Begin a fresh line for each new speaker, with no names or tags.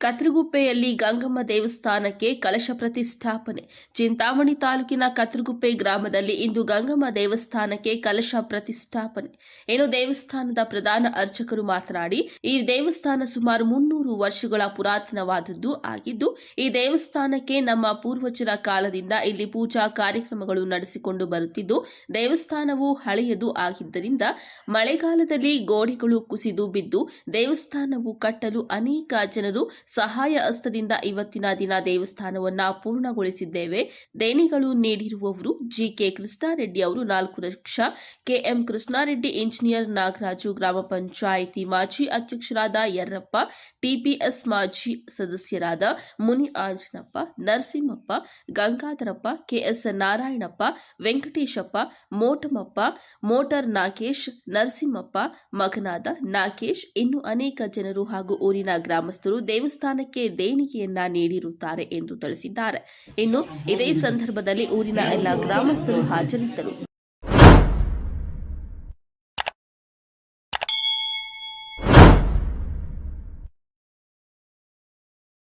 ಕತ್ರಗುಪ್ಪೆಯಲ್ಲಿ ಗಂಗಮ್ಮ ದೇವಸ್ಥಾನಕ್ಕೆ ಕಲಶ ಪ್ರತಿಷ್ಠಾಪನೆ. ಚಿಂತಾಮಣಿ ತಾಲೂಕಿನ ಕತ್ರಗುಪ್ಪೆ ಗ್ರಾಮದಲ್ಲಿ ಇಂದು ಗಂಗಮ್ಮ ದೇವಸ್ಥಾನಕ್ಕೆ ಕಲಶ ಪ್ರತಿಷ್ಠಾಪನೆ. ಏನು ದೇವಸ್ಥಾನದ ಪ್ರಧಾನ ಅರ್ಚಕರು ಮಾತನಾಡಿ, ಈ ದೇವಸ್ಥಾನ ಸುಮಾರು ಮುನ್ನೂರು ವರ್ಷಗಳ ಪುರಾತನವಾದದ್ದು ಆಗಿದ್ದು, ಈ ದೇವಸ್ಥಾನಕ್ಕೆ ನಮ್ಮ ಪೂರ್ವಜರ ಕಾಲದಿಂದ ಇಲ್ಲಿ ಪೂಜಾ ಕಾರ್ಯಕ್ರಮಗಳು ನಡೆಸಿಕೊಂಡು ಬರುತ್ತಿದ್ದು, ದೇವಸ್ಥಾನವು ಹಳೆಯದು ಆಗಿದ್ದರಿಂದ ಮಳೆಗಾಲದಲ್ಲಿ ಗೋಡೆಗಳು ಕುಸಿದು ಬಿದ್ದು, ದೇವಸ್ಥಾನವು ಕಟ್ಟಲು ಅನೇಕ ಜನರು ಸಹಾಯ ಹಸ್ತದಿಂದ ಇವತ್ತಿನ ದಿನ ದೇವಸ್ಥಾನವನ್ನು ಪೂರ್ಣಗೊಳಿಸಿದ್ದೇವೆ. ದೇಣಿಗಳು ನೀಡಿರುವವರು ಜಿಕೆ ಕೃಷ್ಣಾರೆಡ್ಡಿ ಅವರು, ನಾಲ್ಕು ಲಕ್ಷ. ಕೆಎಂ ಕೃಷ್ಣಾರೆಡ್ಡಿ ಇಂಜಿನಿಯರ್ ನಾಗರಾಜು ಗ್ರಾಮ ಪಂಚಾಯಿತಿ ಮಾಜಿ ಅಧ್ಯಕ್ಷರಾದ ಯರ್ರಪ್ಪ ಟಿಪಿಎಸ್ ಮಾಜಿ ಸದಸ್ಯರಾದ ಮುನಿ ಆಂಜನಪ್ಪ, ನರಸಿಂಹಪ್ಪ, ಗಂಗಾಧರಪ್ಪ, ಕೆಎಸ್ ನಾರಾಯಣಪ್ಪ, ವೆಂಕಟೇಶಪ್ಪ, ಮೋಟಮಪ್ಪ, ಮೋಟರ್ ನಾಗೇಶ್, ನರಸಿಂಹಪ್ಪ, ಮಗನಾದ ನಾಗೇಶ್. ಇನ್ನು ಅನೇಕ ಜನರು ಹಾಗೂ ಊರಿನ ಗ್ರಾಮಸ್ಥರು ದೇವಸ್ಥಾನಕ್ಕೆ ದೇಣಿಗೆಯನ್ನ ನೀಡಿರುತ್ತಾರೆ ಎಂದು ತಿಳಿಸಿದ್ದಾರೆ. ಇನ್ನು ಇದೇ ಸಂದರ್ಭದಲ್ಲಿ ಊರಿನ ಎಲ್ಲ ಗ್ರಾಮಸ್ಥರು ಹಾಜರಿದ್ದರು.